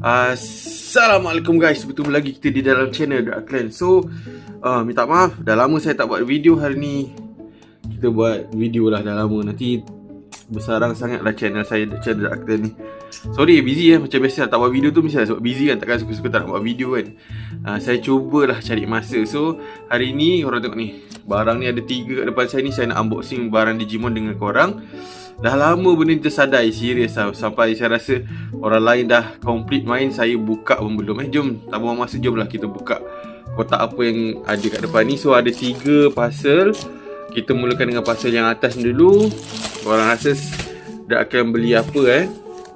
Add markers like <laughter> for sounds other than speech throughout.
Assalamualaikum guys. Bertemu lagi kita di dalam channel Dark Clan. So uh, Minta maaf Dah lama saya tak buat video hari ni. Kita buat video lah dah lama. Nanti Bersarang sangat lah channel saya Channel Dark Clan ni. Sorry busy eh. Macam biasa tak buat video tu Mesti lah. Sebab busy kan Takkan suka-suka tak nak buat video kan. Uh, Saya cubalah cari masa. So Hari ni Korang tengok ni. Barang ni ada tiga kat depan saya ni. Saya nak unboxing barang Digimon dengan korang Dah lama benda ni tersadai Serius lah Sampai saya rasa Orang lain dah complete main Saya buka pun belum. Eh Jom Tak buang masa Jom lah kita buka Kotak apa yang ada kat depan ni. So ada tiga parcel. Kita mulakan dengan parcel yang atas dulu. Orang rasa Dah akan beli apa eh.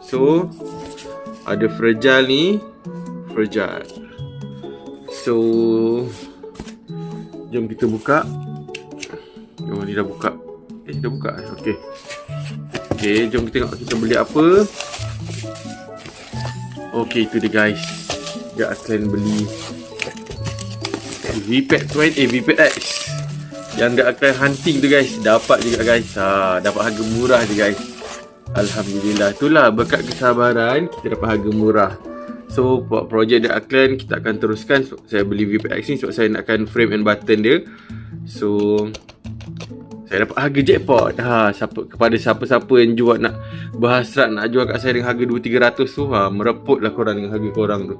So Ada fragile ni. Fragile So Jom kita buka. Jom ni dah buka. Eh dah buka eh Okay, jom kita tengok kita beli apa. Okay, itu dia guys. Dia akan beli VPAD 20, eh VPAD X. Yang dia akan hunting tu guys. Dapat juga guys. Ha, dapat harga murah je guys. Alhamdulillah. Itulah berkat kesabaran kita dapat harga murah. So, buat projek dia akan kita akan teruskan. So, saya beli VPAD X ni sebab saya nakkan frame and button dia. So, saya dapat harga jackpot. Ha, siapa, Kepada siapa-siapa yang jual nak Berhasrat nak jual kat saya dengan harga 2-300 tu ha, Mereput lah korang dengan harga korang tu.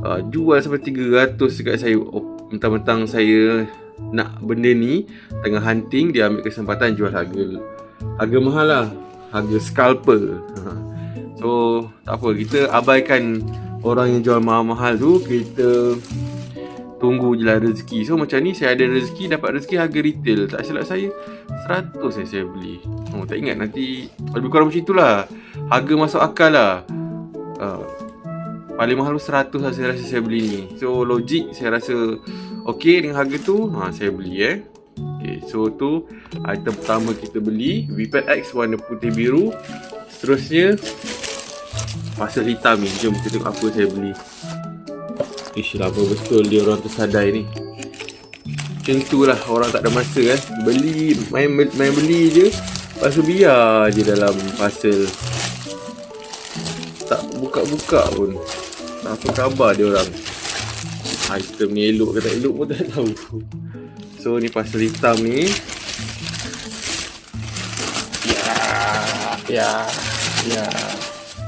Ha, Jual sampai 300 dekat saya. Oh, Mentang-mentang saya nak benda ni Tengah hunting Dia ambil kesempatan jual harga Harga mahal lah. Harga scalper. Ha. So tak apa. Kita abaikan orang yang jual mahal-mahal tu. Kita Tunggu je lah rezeki. So macam ni saya ada rezeki Dapat rezeki harga retail. Tak silap saya 100 yang saya beli. Oh tak ingat nanti Lebih kurang macam itulah. Harga masuk akal lah. Uh, Paling mahal 100 lah saya rasa saya beli ni. So logik saya rasa Okay dengan harga tu. Ha, Saya beli eh. Okay so tu Item pertama kita beli. VPAD X warna putih biru. Seterusnya Pasal hitam ni. Jom kita tengok apa saya beli Ish lama betul dia orang tersadai ni Macam tu lah orang tak ada masa eh. Beli, main, main beli je. Lepas tu biar je dalam parcel. Tak buka-buka pun. Apa khabar dia orang? Item ni elok ke tak elok pun tak tahu. So ni parcel hitam ni. Ya, ya, ya.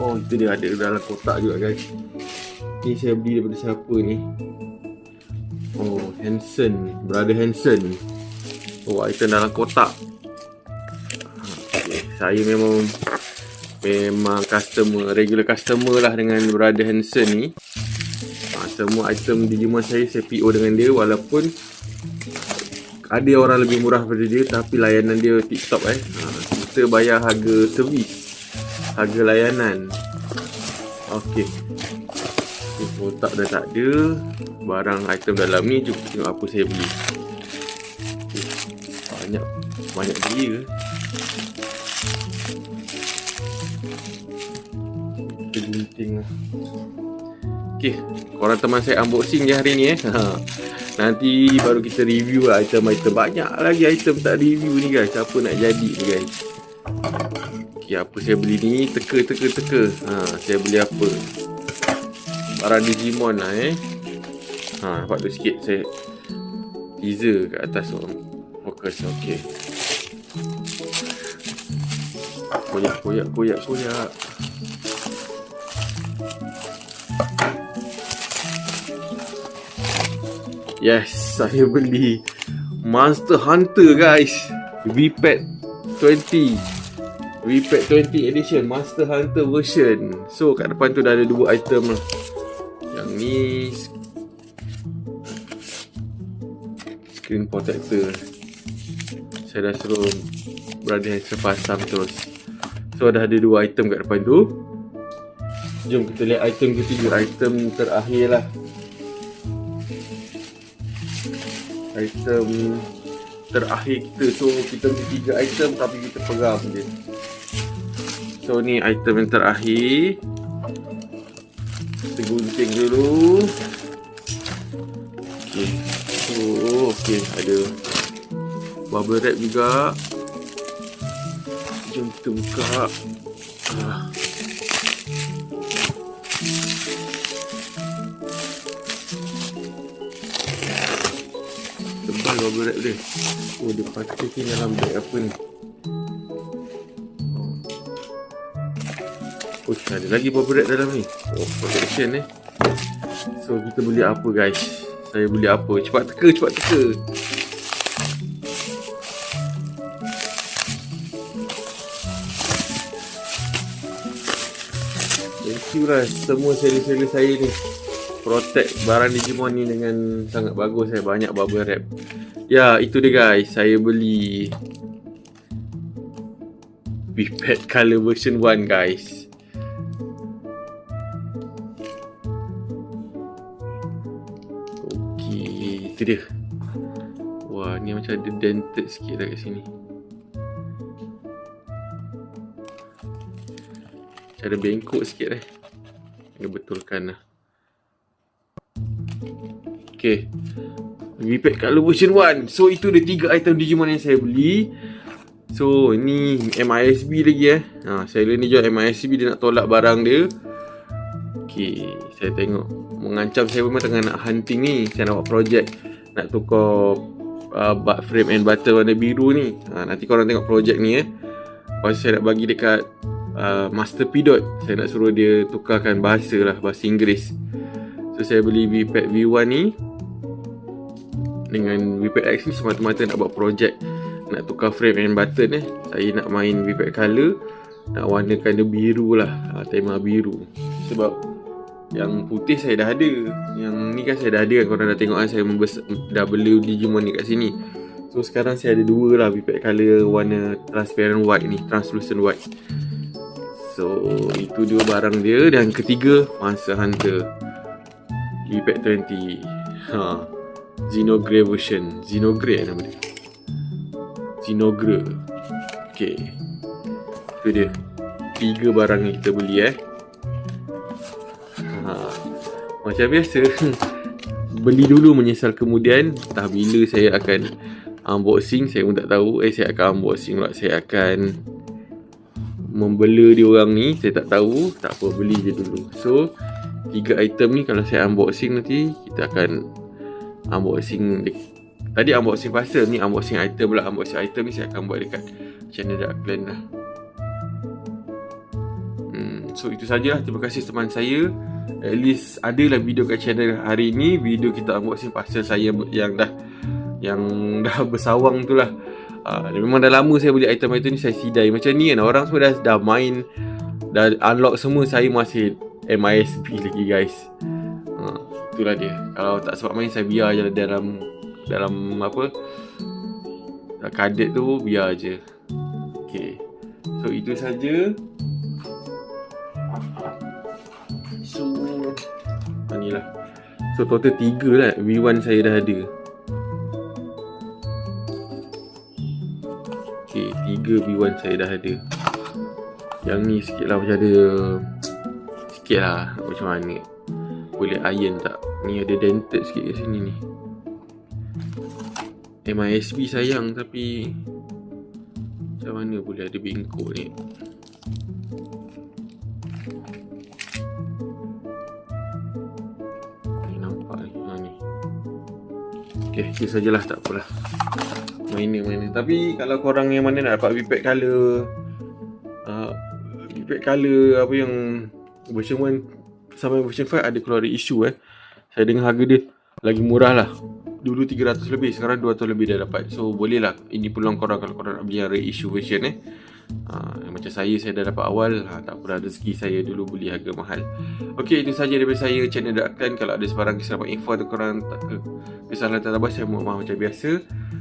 Oh itu dia ada dalam kotak juga guys Ni saya beli daripada siapa ni? Oh Hanson Brother Hanson Oh item dalam kotak. Saya memang Memang customer Regular customer lah dengan Brother Hanson ni. Ha, Semua item Digimon saya Saya PO dengan dia Walaupun Ada orang lebih murah daripada dia Tapi layanan dia tip top eh. Ha, Kita bayar harga servis Harga layanan. Okay kotak dah tak ada. Barang item dalam ni jom tengok apa saya beli. Banyak banyak beli ke? Kita gunting lah ok korang teman saya unboxing je hari ni eh. Nanti baru kita review lah item-item. Banyak lagi item tak review ni guys. Apa nak jadi ni guys? Ok apa saya beli ni? Teka teka teka. Ha, saya beli apa barang Digimon lah eh. Ha nampak tu sikit saya Teaser kat atas tu. Fokus ok Koyak koyak koyak koyak Yes saya beli Monster Hunter guys. VPAD 20 VPAD 20 edition Monster Hunter version. So kat depan tu dah ada dua item lah screen protector. Saya dah suruh brother yang pasang terus. So dah ada dua item kat depan tu. Jom kita lihat item ketiga. Item terakhir lah. Item terakhir kita. So kita beli tiga item tapi kita pegang je. So ni item yang terakhir. Kita gunting dulu okey ada bubble wrap juga jom kita buka ah. tebal bubble wrap dia oh dia pakai dalam bag apa ni Oh, ada lagi bubble wrap dalam ni. Oh, protection ni. Eh. So, kita beli apa guys? Saya beli apa? Cepat teka, cepat teka. Thank you lah semua seller-seller saya ni Protect barang Digimon ni dengan sangat bagus. Saya Banyak bubble wrap Ya itu dia guys. Saya beli Pipet color version 1 guys Itu dia Wah ni macam ada dented sikit lah kat sini Cara bengkok sikit eh. Kena betulkan lah. Okay. Repack color version 1. So itu dia tiga item Digimon yang saya beli. So ni MISB lagi eh. Ha, saya ni jual MISB dia nak tolak barang dia. Okay. Saya tengok. Mengancam saya memang tengah nak hunting ni. Saya nak buat projek. Nak tukar uh, frame and butter warna biru ni. Ha, nanti korang tengok projek ni eh. Lepas saya nak bagi dekat uh, Master Pidot Saya nak suruh dia tukarkan bahasa lah Bahasa Inggeris So saya beli VPad V1 ni Dengan VPad X ni semata-mata nak buat projek Nak tukar frame and button eh Saya nak main VPad Color Nak warnakan dia biru lah uh, Tema biru Sebab yang putih saya dah ada. Yang ni kan saya dah ada kan Korang dah tengok kan Saya membes- dah beli Digimon ni kat sini. So sekarang saya ada dua lah VPad color warna transparent white ni Translucent white. So itu dua barang dia. Dan ketiga Monster Hunter. Impact 20 ha. Xenogray version. Xenogray nama dia. Xenogray Okay. Itu dia. Tiga barang yang kita beli eh Macam biasa <laughs> Beli dulu menyesal kemudian Entah bila saya akan Unboxing Saya pun tak tahu. Eh saya akan unboxing pula. Saya akan membela dia orang ni saya tak tahu. Tak apa beli je dulu. So tiga item ni kalau saya unboxing nanti kita akan unboxing tadi unboxing pasal ni unboxing item pula. Unboxing item ni saya akan buat dekat channel Dark Clan lah. Hmm, so itu sajalah. Terima kasih teman saya at least adalah video kat channel hari ni video kita unboxing pasal saya yang dah yang <laughs> dah bersawang tu lah. Uh, memang dah lama saya beli item-item ni saya sidai. Macam ni kan orang semua dah, dah main Dah unlock semua. Saya masih MISP lagi guys. Uh, Itulah dia. Kalau tak sebab main saya biar je dalam Dalam apa Kadet tu biar je. Okay So itu saja. So total 3 lah. V1 saya dah ada. Okay, tiga B1 saya dah ada. Yang ni sikit lah macam ada Sikit lah macam mana. Boleh iron tak? Ni ada dented sikit kat sini ni. MISB sayang tapi Macam mana boleh ada bengkok Ni Okay, itu sajalah tak apalah. Miner miner Tapi kalau korang yang mana nak dapat VPad color uh, VPad color apa yang Version 1 Sampai version 5 ada keluar isu eh. Saya dengar harga dia Lagi murah lah. Dulu 300 lebih Sekarang 200 lebih dah dapat. So boleh lah. Ini peluang korang Kalau korang nak beli yang reissue version eh uh, Macam saya Saya dah dapat awal ha, Tak pernah rezeki saya dulu Beli harga mahal Okay itu saja daripada saya Channel Dark Clan Kalau ada sebarang kisah info Atau korang tak ke Kesalahan tak Saya mohon maaf macam biasa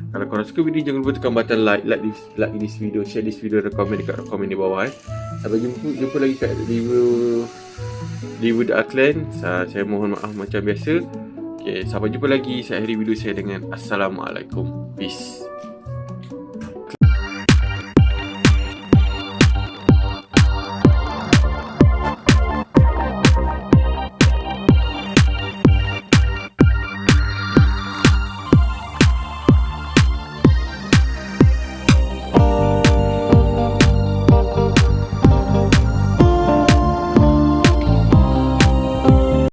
kalau korang suka video jangan lupa tekan button like like this like this video share this video dan komen dekat komen di bawah eh. Sampai jumpa jumpa lagi kat review review Clan. Saya, mohon maaf macam biasa. Okay, sampai jumpa lagi. Saya akhiri video saya dengan Assalamualaikum. Peace.